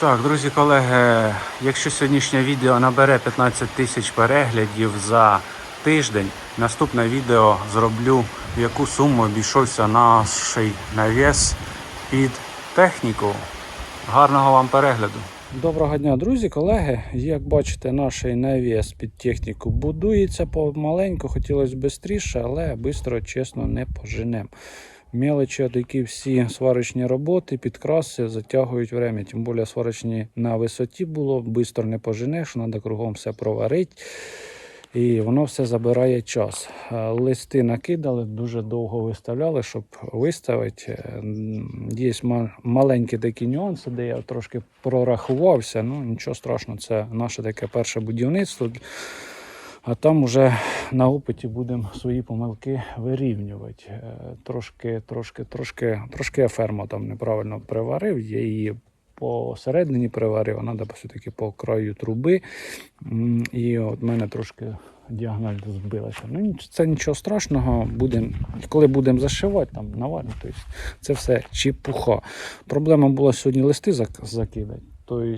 Так, друзі, колеги, якщо сьогоднішнє відео набере 15 тисяч переглядів за тиждень, наступне відео зроблю, в яку суму обійшовся наш навіс під техніку. Гарного вам перегляду. Доброго дня, друзі, колеги. Як бачите, наш навіс під техніку будується помаленьку, хотілося б швидше, але швидко, чесно, не поженемо. Мелочі, такі всі сварочні роботи, підкраси затягують время. Тим більше сварочні на висоті було, швидко не поженеш, треба кругом все проварити. І воно все забирає час. Е, Листи накидали, дуже довго виставляли, щоб виставити. Е, Є маленькі такі нюанси, де я трошки прорахувався. Ну нічого страшного, це наше таке перше будівництво. А там вже на опиті будемо свої помилки вирівнювати. Е, Трошки, трошки, трошки, трошки я ферму там неправильно приварив. Я її посередині приварив, а треба все-таки по краю труби. І от мене трошки діагональ збилася. Ну, це нічого страшного. Будем, коли будемо зашивати, там наваримо, тобто це все чепуха. Проблема була сьогодні листи зак- закидати. Тобто,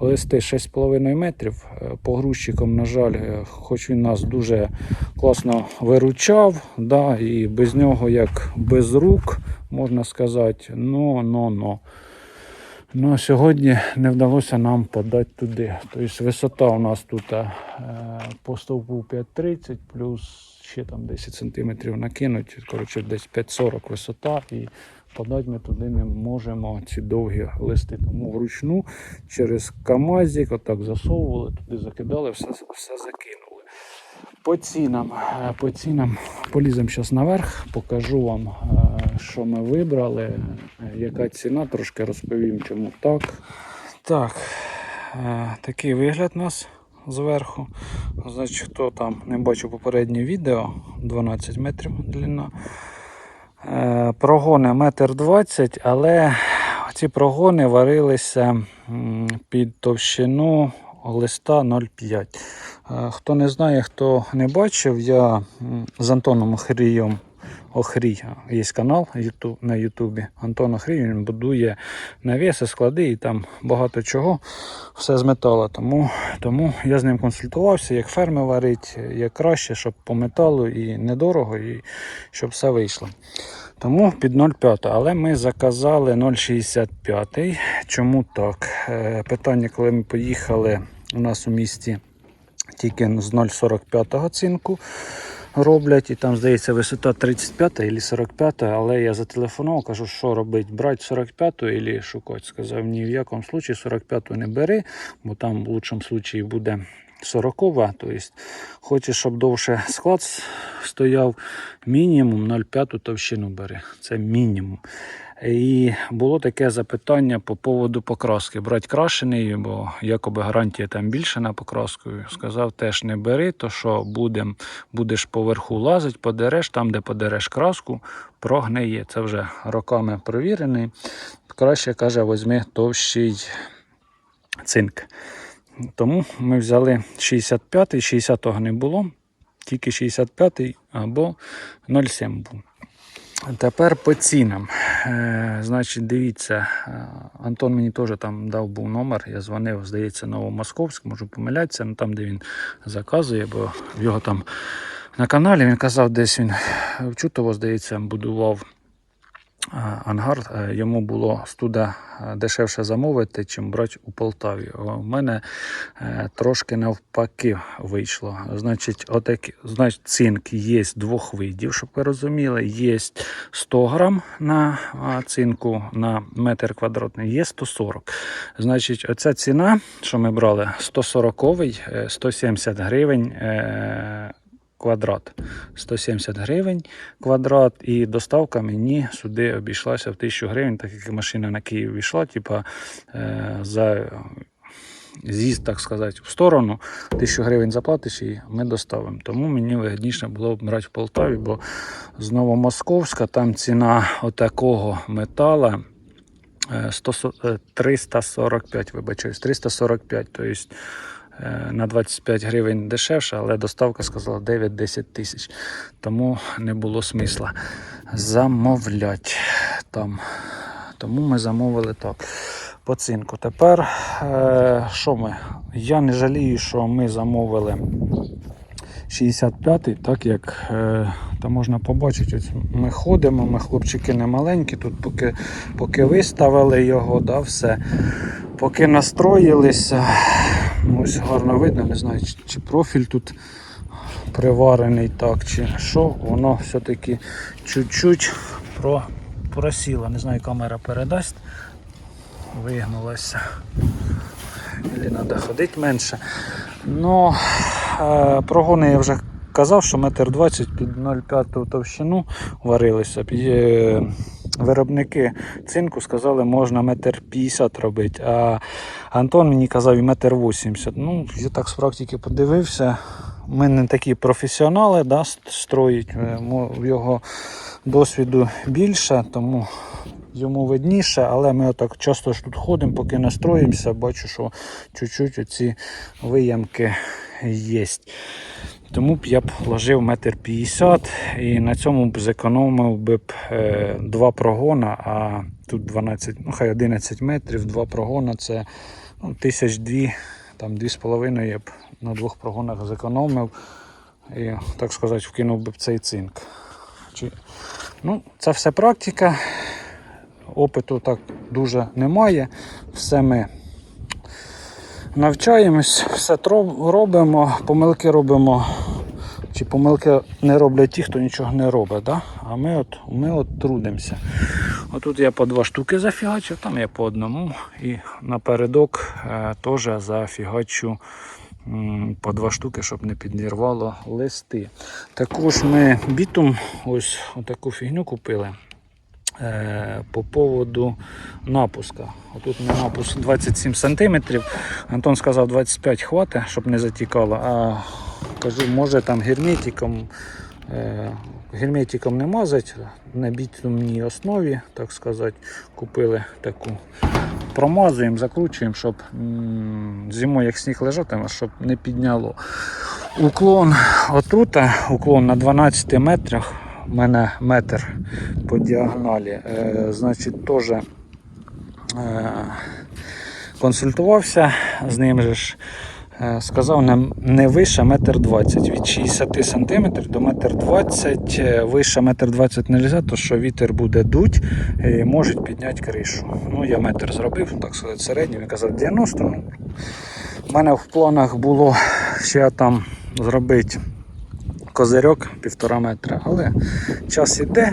листи 6,5 метрів. Е, Погрузчиком, на жаль, е, хоч він нас дуже класно виручав, да, і без нього як без рук, можна сказати, ну. Ну, сьогодні не вдалося нам подати туди. Тобто висота у нас тут е, по стовпу 5,30, плюс ще там 10 см накинуть, коротше, десь 5,40 висота. І подати ми туди не можемо ці довгі листи. Тому вручну через КАМАЗик отак засовували, туди закидали, все, все закинули. По цінам, е, по цінам поліземо зараз наверх, покажу вам, е, що ми вибрали, яка ціна, трошки розповім, чому так. Так, е, такий вигляд у нас зверху. Значить, хто там не бачив попереднє відео, 12 метрів длина. Е, Прогони метр двадцять, але ці прогони варилися під товщину листа 0,5. Е, Хто не знає, хто не бачив, я з Антоном Охрієм Охрій, є канал на Ютубі. Антон Охрій він будує навіси, склади і там багато чого, все з металу. Тому, тому я з ним консультувався, як ферми варить, як краще, щоб по металу і недорого, і щоб все вийшло. Тому під 0,5, але ми заказали 0,65. Чому так? Е, Питання, коли ми поїхали у нас у місті тільки з 0,45 цинку роблять, і там, здається, висота 35 або 45, але я зателефонував, кажу, що робити, брати 45 або шукати. Сказав, ні в якому случаї 45 не бери, бо там в лучшому случаї буде 40, тобто хочеш, щоб довше склад стояв, мінімум 0,5 товщину бери. Це мінімум. І було таке запитання по поводу покраски. Брати крашений, бо якоби гарантія там більше на покраску. Сказав, теж не бери, то що будем, будеш поверху лазити, подереш, там, де подереш краску, прогниє. Це вже роками провірений. Краще каже, візьми товщий цинк. Тому ми взяли 65-й, 60-го не було, тільки 65-й або 0,7 був. Тепер по цінам. Е, значить, дивіться, е, Антон мені теж там дав був номер. Я дзвонив, здається, Новомосковськ, можу помилятися, ну там, де він заказує, бо в його там на каналі він казав, десь він в Чутово, здається, будував ангар. Е, Йому було студа е, дешевше замовити, чим брати у Полтаві. У мене е, трошки навпаки вийшло. Значить, отак, значить, цинк є двох видів, щоб ви розуміли. Є 100 грам на цинку на метр квадратний, є 140. Значить, оця ціна, що ми брали, 140 е, 170 гривень. Е, Квадрат 170 гривень квадрат, і доставка мені сюди обійшлася в 1000 гривень, так як машина на Київ йшла, типа е, за з'їзд, так сказати, в сторону. 1000 гривень заплатиш і ми доставимо. Тому мені вигідніше було б брати в Полтаві, бо з Новомосковська там ціна отакого метала. е, 100, е, 345, вибачаюсь, 345, тобто е, на 25 гривень дешевше, але доставка сказала 9-10 тисяч. Тому не було смисла замовляти там. Тому ми замовили так. по цинку. Тепер е, що ми? Я не жалію, що ми замовили 65-й, так як е, там можна побачити, ось ми ходимо, ми хлопчики не маленькі, тут поки, поки виставили його, да, все. Поки настроїлися, ось гарно видно, не знаю, чи, профіль тут приварений так, чи що, воно все-таки чуть-чуть про, просіло. Не знаю, камера передасть. Вигнулася. Треба ходити менше. Ну, прогони я вже казав, що метр 20 під 0,5 товщину варилися. Е, Виробники цинку сказали, можна метр 50 робити. А Антон мені казав і метр 80. Ну, я так з практики подивився. Ми не такі професіонали, да, строїть. Е, В його досвіду більше, тому йому видніше, але ми отак часто ж тут ходимо, поки настроїмося, бачу, що чуть-чуть оці виямки є. Тому б я б ложив метр п'ятдесят і на цьому б зекономив би б е, два прогона, а тут 12, ну хай 11 метрів, два прогона це ну, тисяч дві, там дві з половиною я б на двох прогонах зекономив і, так сказати, вкинув би б цей цинк. Чи... Ну, це все практика. Опиту так дуже немає. Все ми навчаємось, все робимо, помилки робимо. Чи помилки не роблять ті, хто нічого не робить, да? а ми от, ми от трудимося. Отут я по два штуки зафігачив, там я по одному. І напередок е, теж зафігачу м, по два штуки, щоб не підірвало листи. Також ми бітум, ось таку фігню купили. Е, По поводу напуска. Отут у мене напуск 27 см. Антон сказав 25 хватить, щоб не затікало. А кажу, може там герметиком, е, герметиком не мазать, на бітумній основі, так сказати, купили таку. Промазуємо, закручуємо, щоб зимою, як сніг лежатиме, щоб не підняло. Уклон отут, уклон на 12 метрах. У мене метр по діагоналі. Е, значить, теж е, консультувався з ним же ж. Е, Сказав нам не вище метр 20 від 60 см до метр 20 е, вище метр 20 не можна, то що вітер буде дуть і може підняти кришу. Ну, я метр зробив, так сказати, середній, він казав 90. Ну, у мене в планах було ще там зробити козирьок півтора метра, але час іде.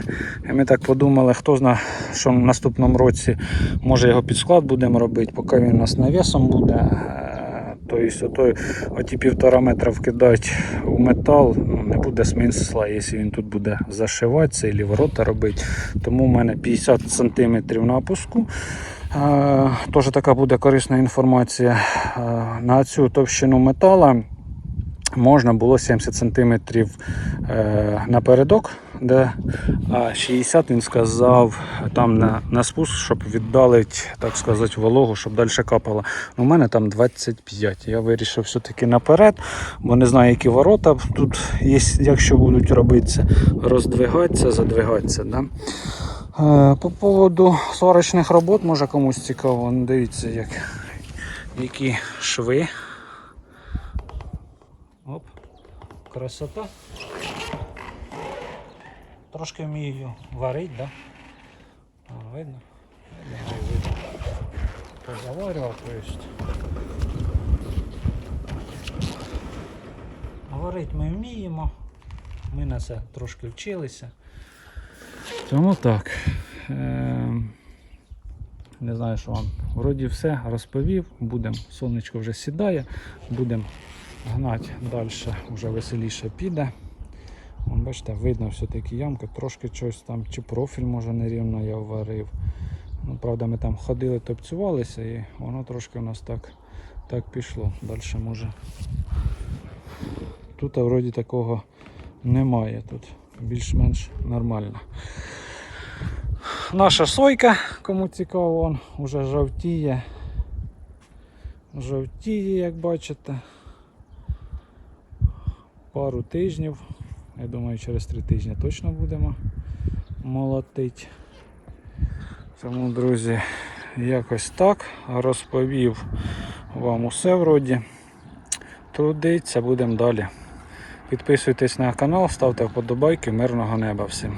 І ми так подумали, хто знає, що в наступному році може його під склад будемо робити, поки він у нас навісом буде. Тобто оті півтора метра вкидати у метал, ну, не буде смисла, якщо він тут буде зашиватися або ворота робити. Тому в мене 50 см на опуску. Е, Теж така буде корисна інформація. Е, На цю товщину метала можна було 70 см е, напередок, де, а 60 він сказав там на, на спуск, щоб віддалити, так сказати, вологу, щоб далі капало. У мене там 25. Я вирішив все-таки наперед, бо не знаю, які ворота тут є, якщо будуть робитися, роздвигатися, задвигатися. Да? Е, По поводу сварочних робот, може комусь цікаво, ну, дивіться, як, які шви. Красота. Трошки вмію варити, да? Видно? Видно. Позаварював, то есть. Варити ми вміємо. Ми на це трошки вчилися. Тому так. Ем, Не знаю, що вам. Вроді все розповів. Будемо, сонечко вже сідає, будемо гнати далі, вже веселіше піде. Вон, бачите, видно все-таки ямка, трошки щось там, чи профіль може нерівно я варив. Ну, правда, ми там ходили, топцювалися і воно трошки у нас так, так пішло. Далі може. Тут вроді такого немає. Тут більш-менш нормально. Наша сойка, кому цікаво, вон, вже жовтіє. Жовтіє, як бачите. Пару тижнів. Я думаю, через три тижні точно будемо молотити. Тому, друзі, Якось так. Розповів вам усе вроді. Трудиться, будемо далі. Підписуйтесь на канал, ставте вподобайки, мирного неба всім.